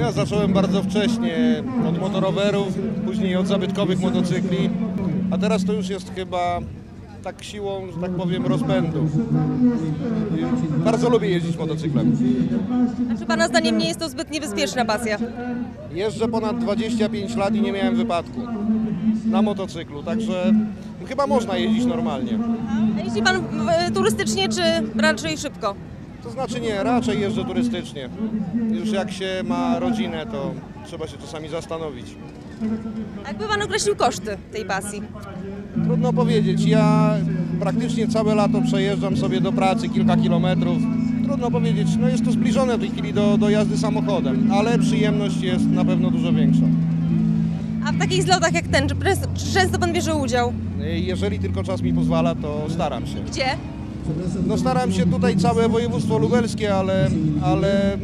Ja zacząłem bardzo wcześnie od motorowerów, później od zabytkowych motocykli, a teraz to już jest chyba tak siłą, że tak powiem, rozpędu. I Bardzo lubię jeździć motocyklem. A czy Pana zdaniem nie jest to zbyt niebezpieczna pasja? Jeżdżę ponad 25 lat i nie miałem wypadku na motocyklu, także chyba można jeździć normalnie. A jeździ Pan turystycznie, czy raczej szybko? To znaczy nie, raczej jeżdżę turystycznie. Już jak się ma rodzinę, to trzeba się czasami zastanowić. A jakby Pan określił koszty tej pasji? Trudno powiedzieć. Ja praktycznie całe lato przejeżdżam sobie do pracy kilka kilometrów. Trudno powiedzieć, no jest to zbliżone w tej chwili do, do jazdy samochodem, ale przyjemność jest na pewno dużo większa. A w takich zlotach jak ten, czy, pres- czy często Pan bierze udział? Jeżeli tylko czas mi pozwala, to staram się. Gdzie? No staram się tutaj całe województwo lubelskie, ale, ale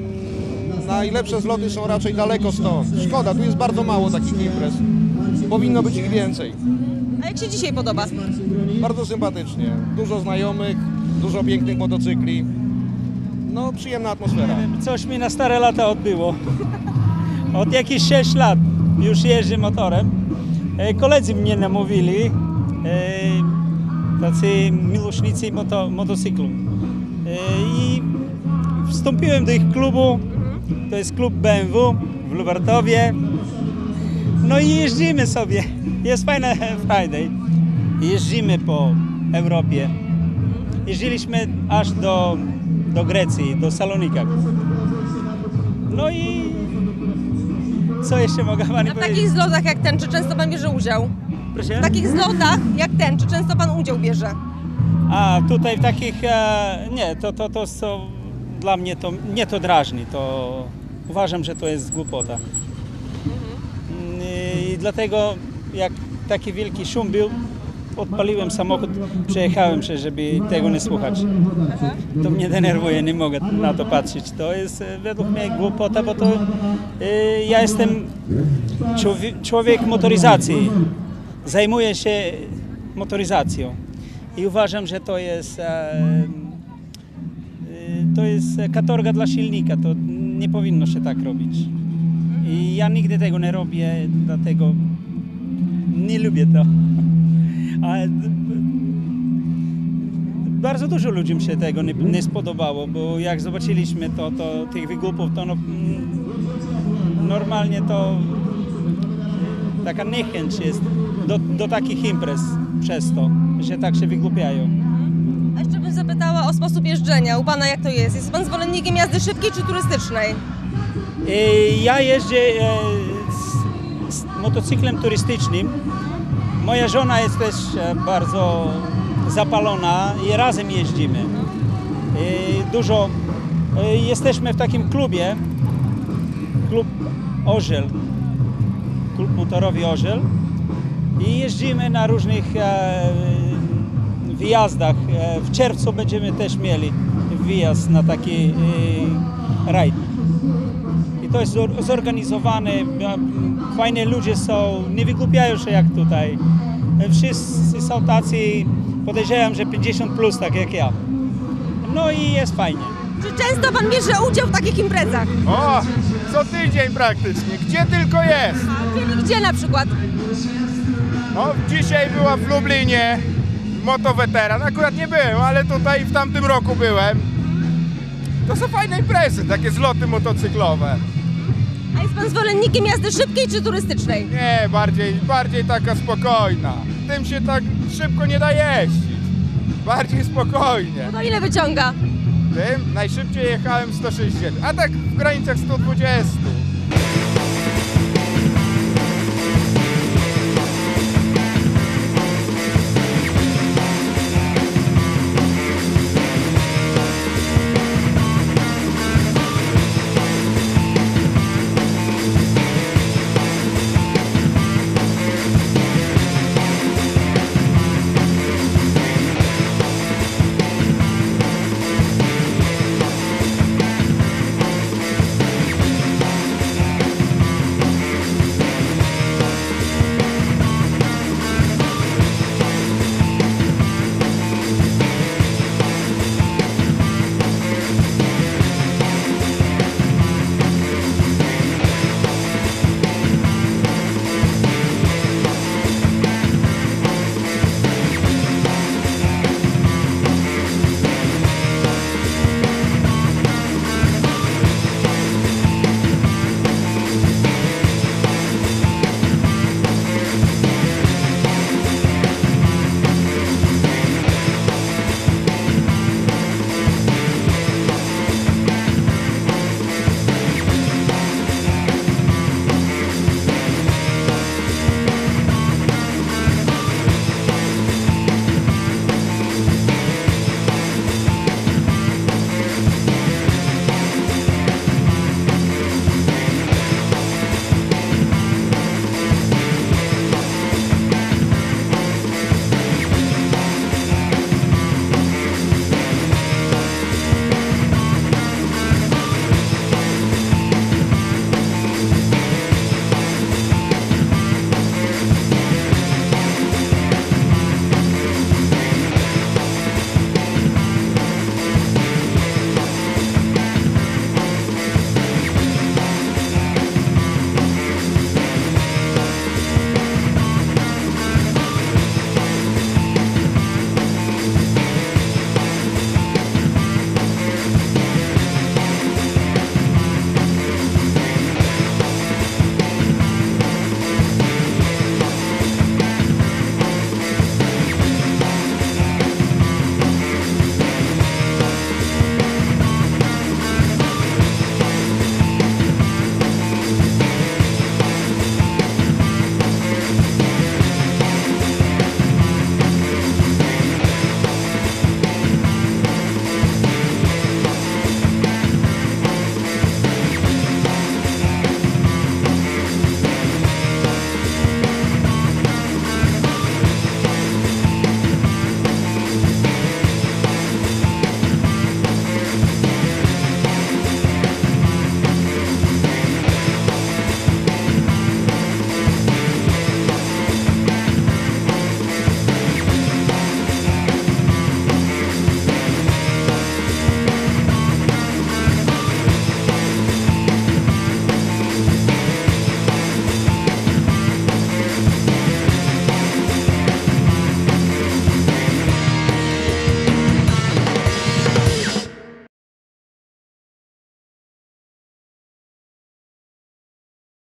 najlepsze zloty są raczej daleko stąd. Szkoda, tu jest bardzo mało takich imprez. Powinno być ich więcej. A jak się dzisiaj podoba? Bardzo sympatycznie. Dużo znajomych, dużo pięknych motocykli. No, przyjemna atmosfera. Coś mi na stare lata odbyło. Od jakichś 6 lat już jeżdżę motorem. E, Koledzy mnie namówili, e, tacy miłośnicy moto, motocyklu. E, I wstąpiłem do ich klubu. To jest klub BMW w Lubartowie. No i jeździmy sobie. Jest fajna Friday. Jeździmy po Europie. Jeździliśmy aż do, do Grecji, do Salonika. No i co jeszcze mogę Pani A w powiedzieć? takich zlotach jak ten, czy często Pan bierze udział? Proszę? W takich zlotach jak ten, czy często Pan udział bierze? A tutaj w takich, e, nie, to, to, to co dla mnie to, mnie to drażni, to uważam, że to jest głupota. Mm, I dlatego jak taki wielki szum był, odpaliłem samochód, przejechałem się, żeby tego nie słuchać. To mnie denerwuje, nie mogę na to patrzeć. To jest e, według mnie głupota, bo to e, ja jestem człowie- człowiek motoryzacji. Zajmuję się motoryzacją i uważam, że to jest e, e, to jest katorga dla silnika. To nie powinno się tak robić. I ja nigdy tego nie robię, dlatego nie lubię to. Bardzo dużo ludziom się tego nie, nie spodobało, bo jak zobaczyliśmy to, to tych wygłupów, to no, mm, normalnie to taka niechęć jest do, do takich imprez przez to, że tak się wygłupiają. A jeszcze bym zapytała o sposób jeżdżenia. U Pana jak to jest? Jest Pan zwolennikiem jazdy szybkiej czy turystycznej? E, Ja jeżdżę e, z, z motocyklem turystycznym. Moja żona jest też e, bardzo zapalona i razem jeździmy. E, Dużo e, jesteśmy w takim klubie, klub Orzel, klub motorowy Orzel i jeździmy na różnych e, wyjazdach. E, W czerwcu będziemy też mieli wyjazd na taki e, rajd. I to jest zor- zorganizowane, fajne ludzie są, nie wygłupiają się jak tutaj. Wszyscy są tacy, podejrzewam, że 50 plus, tak jak ja. No i jest fajnie. Czy często Pan bierze udział w takich imprezach? O, co tydzień praktycznie, gdzie tylko jest. Czyli gdzie na przykład? No, dzisiaj była w Lublinie motoweteran, akurat nie byłem, ale tutaj w tamtym roku byłem. To są fajne imprezy, takie zloty motocyklowe. A jest Pan zwolennikiem jazdy szybkiej czy turystycznej? Nie, bardziej, bardziej taka spokojna. Tym się tak szybko nie da jeździć. Bardziej spokojnie. To ile wyciąga? Tym najszybciej jechałem 160, a tak w granicach 120.